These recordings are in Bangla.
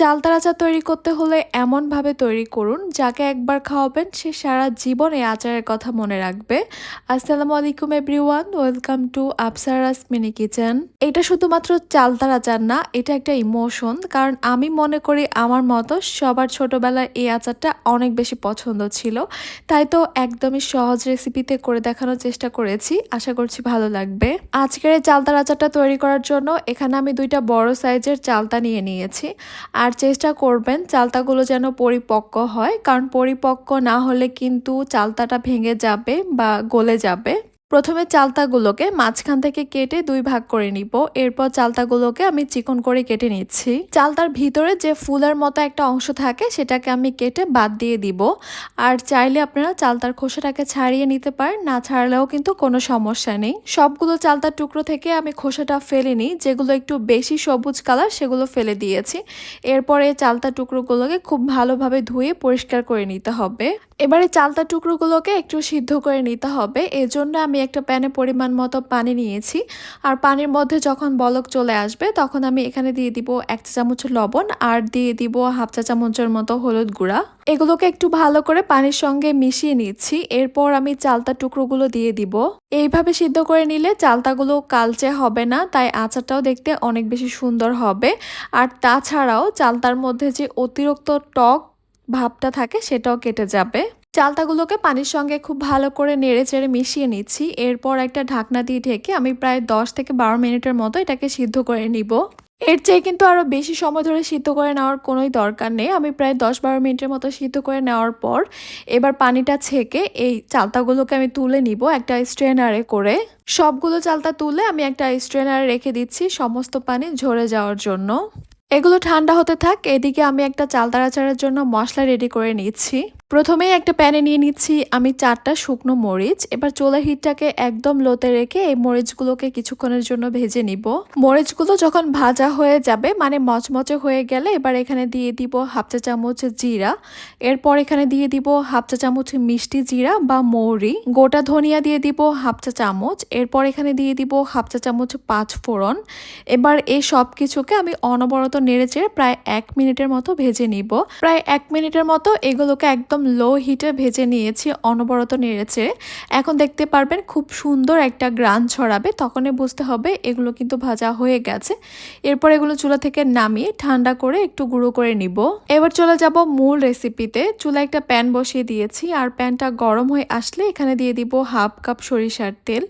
চালতার আচার তৈরি করতে হলে এমনভাবে তৈরি করুন, যাকে একবার খাওয়াবেন সে সারা জীবন আচারের কথা মনে রাখবে। আসসালামু আলাইকুম everyone, welcome to Apsara's mini kitchen. এটা শুধুমাত্র চালতার আচার না, এটা একটা ইমোশন, কারণ আমি মনে করি আমার মতো সবার ছোটোবেলায় এই আচারটা অনেক বেশি পছন্দ ছিল। তাই তো একদমই সহজ রেসিপিতে করে দেখানোর চেষ্টা করেছি, আশা করছি ভালো লাগবে। আজকের এই চালতার আচারটা তৈরি করার জন্য এখানে আমি দুইটা বড় সাইজের চালতা নিয়ে নিয়েছি। আর চেষ্টা করবেন চালতাগুলো যেন পরিপক্ক হয়, কারণ পরিপক্ক না হলে কিন্তু চালতাটা ভেঙে যাবে বা গলে যাবে। প্রথমে চালতাগুলোকে মাঝখান থেকে কেটে দুই ভাগ করে নিব। এরপর চালতাগুলোকে আমি চিকন করে কেটে নিচ্ছি। চালতার ভিতরে যে ফুলের মতো একটা অংশ থাকে, সেটাকে আমি কেটে বাদ দিয়ে দিব। আর চাইলে আপনারা চালতার খোসাটাকে ছাড়িয়ে নিতে পারেন, না ছাড়লেও কিন্তু কোনো সমস্যা নেই। সবগুলো চালতার টুকরো থেকে আমি খোসাটা ফেলে নিই, যেগুলো একটু বেশি সবুজ কালার, সেগুলো ফেলে দিয়েছি। এরপরে চালতার টুকরোগুলোকে খুব ভালোভাবে ধুয়ে পরিষ্কার করে নিতে হবে। এবারে চালতা টুকরোগুলোকে একটু সিদ্ধ করে নিতে হবে। এজন্য আমি একটা প্যানে পরিমাণ মতো পানি নিয়েছি। আর পানির মধ্যে যখন বলক চলে আসবে, তখন আমি এখানে দিয়ে দিব এক চা চামচ লবণ আর দিয়ে দিব হাফ চা চামচের মতো হলুদ গুঁড়া। এগুলোকে একটু ভালো করে পানির সঙ্গে মিশিয়ে নিচ্ছি। এরপর আমি চালতা টুকরোগুলো দিয়ে দিব। এইভাবে সিদ্ধ করে নিলে চালতাগুলো কালচে হবে না, তাই আচারটাও দেখতে অনেক বেশি সুন্দর হবে। আর তাছাড়াও চালতার মধ্যে যে অতিরিক্ত টক ভাবটা থাকে সেটাও কেটে যাবে। চালতাগুলোকে পানির সঙ্গে খুব ভালো করে নেড়ে চেড়ে মিশিয়ে নিচ্ছি। এরপর একটা ঢাকনা দিয়ে ঢেকে আমি প্রায় দশ থেকে বারো মিনিটের মতো এটাকে সিদ্ধ করে নিব। এর চেয়ে কিন্তু আরও বেশি সময় ধরে সিদ্ধ করে নেওয়ার কোনোই দরকার নেই। আমি প্রায় দশ বারো মিনিটের মতো সিদ্ধ করে নেওয়ার পর এবার পানিটা ছেঁকে এই চালতাগুলোকে আমি তুলে নিব একটা স্ট্রেনারে করে। সবগুলো চালতা তুলে আমি একটা স্ট্রেনারে রেখে দিচ্ছি সমস্ত পানি ঝরে যাওয়ার জন্য। এগুলো ঠান্ডা হতে থাক, এদিকে আমি একটা চাল আচারের জন্য মশলা রেডি করে নিচ্ছি। প্রথমেই একটা প্যানে নিয়ে নিচ্ছি আমি চারটা শুকনো মরিচ। এবার চোলা হিটটাকে একদম লোতে রেখে এই মরিচগুলোকে কিছুক্ষণের জন্য ভেজে নিব। মরিচগুলো যখন ভাজা হয়ে যাবে মানে মচমচে হয়ে গেলে এবার এখানে দিয়ে দিব হাফ চা চামচ জিরা। এরপর এখানে দিয়ে দিব হাফ চা চামচ মিষ্টি জিরা বা মৌরি। গোটা ধনিয়া দিয়ে দিব হাফ চা চামচ। এরপর এখানে দিয়ে দিব হাফ চা চামচ পাঁচ ফোড়ন এবার এই সব কিছুকে আমি অনবরত নেড়েচেড়ে প্রায় এক মিনিটের মতো ভেজে নিব। প্রায় এক মিনিটের মতো এগুলোকে একদম লো হিটে ভেজে নিয়েছি, অনবরত নেড়েছে এখন দেখতে পারবেন খুব সুন্দর একটা গ্রান ছড়াবে, তখনই বুঝতে হবে এগুলো কিন্তু ভাজা হয়ে গেছে। এরপর এগুলো চুলা থেকে নামিয়ে ঠান্ডা করে একটু গুঁড়ো করে নিব। এবার চলে যাব মূল রেসিপিতে চুলা একটা প্যান বসিয়ে দিয়েছি, আর প্যানটা গরম হয়ে আসলে এখানে দিয়ে দিব হাফ কাপ সরিষার তেল।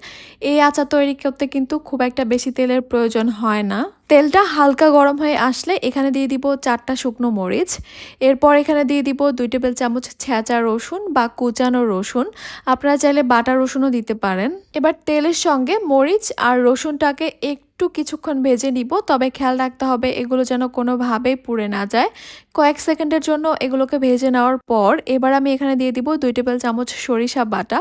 এই আচার তৈরি করতে কিন্তু খুব একটা বেশি তেলের প্রয়োজন হয় না। তেলটা হালকা গরম হয়ে আসলে এখানে দিয়ে দিব চারটা শুকনো মরিচ। এরপর এখানে দিয়ে দিব দুই টেবিল চামচ ছেঁচা রসুন বা কুচানো রসুন। আপনারা চাইলে বাটা রসুনও দিতে পারেন। এবার তেলের সঙ্গে মরিচ আর রসুনটাকে একটু কিছুক্ষণ ভেজে নিব, তবে খেয়াল রাখতে হবে এগুলো যেন কোনোভাবেই পুড়ে না যায়। কয়েক সেকেন্ডের জন্য এগুলোকে ভেজে নেওয়ার পর এবার আমি এখানে দিয়ে দিব দুই টেবিল চামচ সরিষা বাটা।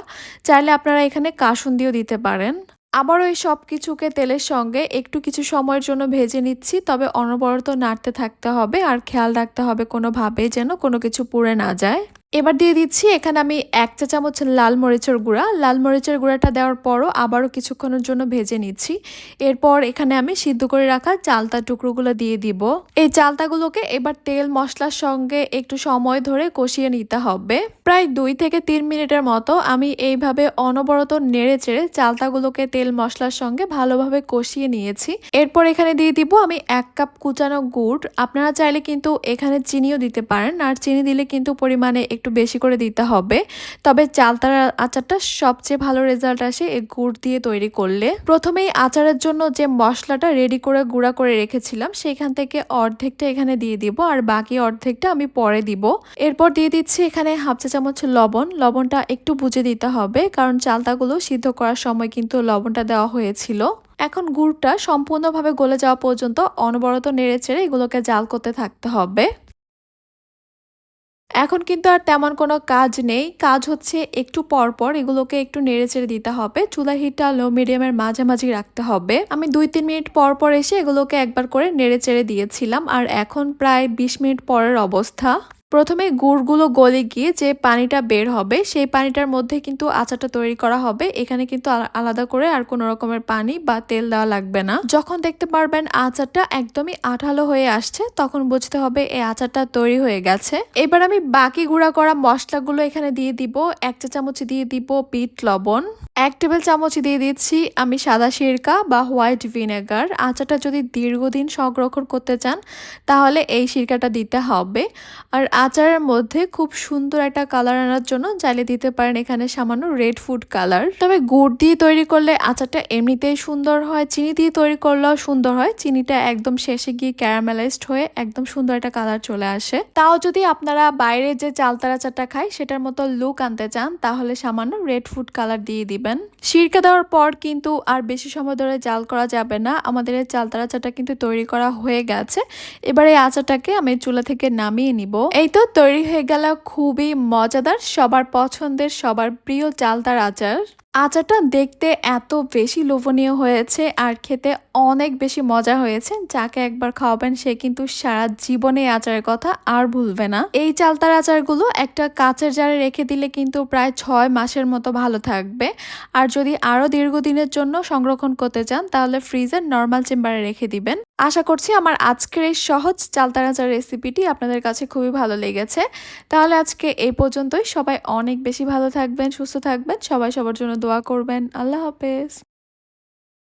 চাইলে আপনারা এখানে কাসুন দিয়েও দিতে পারেন। আবারও এই সব কিছুকে তেলের সঙ্গে একটু কিছু সময়ের জন্য ভেজে নিচ্ছি, তবে অনবরত নাড়তে থাকতে হবে আর খেয়াল রাখতে হবে কোনোভাবেই যেন কোনো কিছু পুড়ে না যায়। এবার দিয়ে দিচ্ছি, এখানে আমি এক চা চামচ লাল মরিচের গুঁড়া। লাল মরিচের গুঁড়াটা দেওয়ার পরও আবারও কিছুক্ষণের জন্য ভেজে নিচ্ছি। এরপর এখানে আমি সিদ্ধ করে রাখা চালতা টুকরোগুলো দিয়ে দিব। এই চালতাগুলোকে এবার তেল, মশলার সঙ্গে একটু সময় ধরে কষিয়ে নিতে হবে। প্রায় দুই থেকে তিন মিনিটের মতো আমি এইভাবে অনবরত নেড়ে চেড়ে চালতাগুলোকে তেল, মশলার সঙ্গে ভালোভাবে কষিয়ে নিয়েছি। এরপর এখানে দিয়ে দিব আমি এক কাপ কুচানো গুড়। আপনারা চাইলে কিন্তু এখানে চিনিও দিতে পারেন, আর চিনি দিলে কিন্তু পরিমাণে একটু বেশি করে দিতে হবে। তবে চালতার আচারটা সবচেয়ে ভালো রেজাল্ট আসে এই গুড় দিয়ে তৈরি করলে। প্রথমেই আচারের জন্য যে মশলাটা রেডি করে গুঁড়া করে রেখেছিলাম, সেখান থেকে অর্ধেকটা এখানে দিয়ে দিব আর বাকি অর্ধেকটা আমি পরে দিব। এরপর দিয়ে দিচ্ছি এখানে হাফ চা চামচ লবণ। লবণটা একটু বুঝে দিতে হবে, কারণ চালতাগুলো সিদ্ধ করার সময় কিন্তু লবণটা দেওয়া হয়েছিল। এখন গুড়টা সম্পূর্ণভাবে গলে যাওয়া পর্যন্ত অনবরত নেড়ে চেড়ে এগুলোকে জাল করতে থাকতে হবে। এখন কিন্তু আর তেমন কোনো কাজ নেই। কাজ হচ্ছে একটু পরপর পর এগুলোকে একটু নেড়ে চেড়ে দিতে হবে। চুলা হিটটা লো মিডিয়ামের মাঝামাঝি রাখতে হবে। আমি দুই তিন মিনিট পর পর এসে এগুলোকে একবার করে নেড়ে চেড়ে দিয়েছিলাম। আর এখন প্রায় বিশ মিনিট পরের অবস্থা। প্রথমে গুড়গুলো গলে গিয়ে যে পানিটা বের হবে, সেই পানিটার মধ্যে কিন্তু আচারটা তৈরি করা হবে। এখানে কিন্তু আলা- আলাদা করে আর কোনো রকমের পানি বা তেল দেওয়া লাগবে না। যখন দেখতে পারবেন আচারটা একদমই আঠালো হয়ে আসছে, তখন বুঝতে হবে এই আচারটা তৈরি হয়ে গেছে। এবার আমি বাকি গুঁড়া করা মশলাগুলো এখানে দিয়ে দিব। এক চা চামচ দিয়ে দিব বিট লবণ, এক টেবিল চামচ দিয়ে দিচ্ছি আমি সাদা সিরকা বা হোয়াইট ভিনেগার। আচারটা যদি দীর্ঘদিন সংরক্ষণ করতে চান, তাহলে এই সিরকাটা দিতে হবে। আর আচারের মধ্যে খুব সুন্দর একটা কালার আনার জন্য চাইলে দিতে পারেন এখানে সামান্য রেড ফুড কালার তবে গুড় দিয়ে তৈরি করলে আচারটা এমনিতেই সুন্দর হয়, চিনি দিয়ে তৈরি করলেও সুন্দর হয়। চিনিটা একদম শেষে গিয়ে ক্যারামেলাইজড হয়ে একদম সুন্দর একটা কালার চলে আসে। তাও যদি আপনারা বাইরে যে চালতার আচারটা খায়, সেটার মতো লুক আনতে চান, তাহলে সামান্য রেড ফুড কালার দিয়ে দিবেন। সিরকা দেওয়ার পর কিন্তু আর বেশি সময় ধরে জাল করা যাবে না। আমাদের এই চালতার আচারটা কিন্তু তৈরি করা হয়ে গেছে। এবার এই আচারটাকে আমি চুলা থেকে নামিয়ে নিব। এই তো তৈরি হয়ে গেল খুবই মজাদার, সবার পছন্দের, সবার প্রিয় চালতার আচার। আচারটা দেখতে এত বেশি লোভনীয় হয়েছে আর খেতে অনেক বেশি মজা হয়েছে। যাকে একবার খাওয়াবেন সে কিন্তু সারা জীবনে আচারের কথা আর ভুলবে না। এই চালতার আচারগুলো একটা কাচের জারে রেখে দিলে কিন্তু প্রায় ছয় মাসের মতো ভালো থাকবে। আর যদি আরও দীর্ঘদিনের জন্য সংরক্ষণ করতে চান, তাহলে ফ্রিজের নর্মাল চেম্বারে রেখে দিবেন। আশা করছি আমার আজকের এই সহজ চালতার আচার রেসিপিটি আপনাদের কাছে খুবই ভালো লেগেছে। তাহলে আজকে এই পর্যন্তই। সবাই অনেক বেশি ভালো থাকবেন, সুস্থ থাকবেন। সবাই সবার জন্য দোয়া করবেন। আল্লাহ হাফেজ।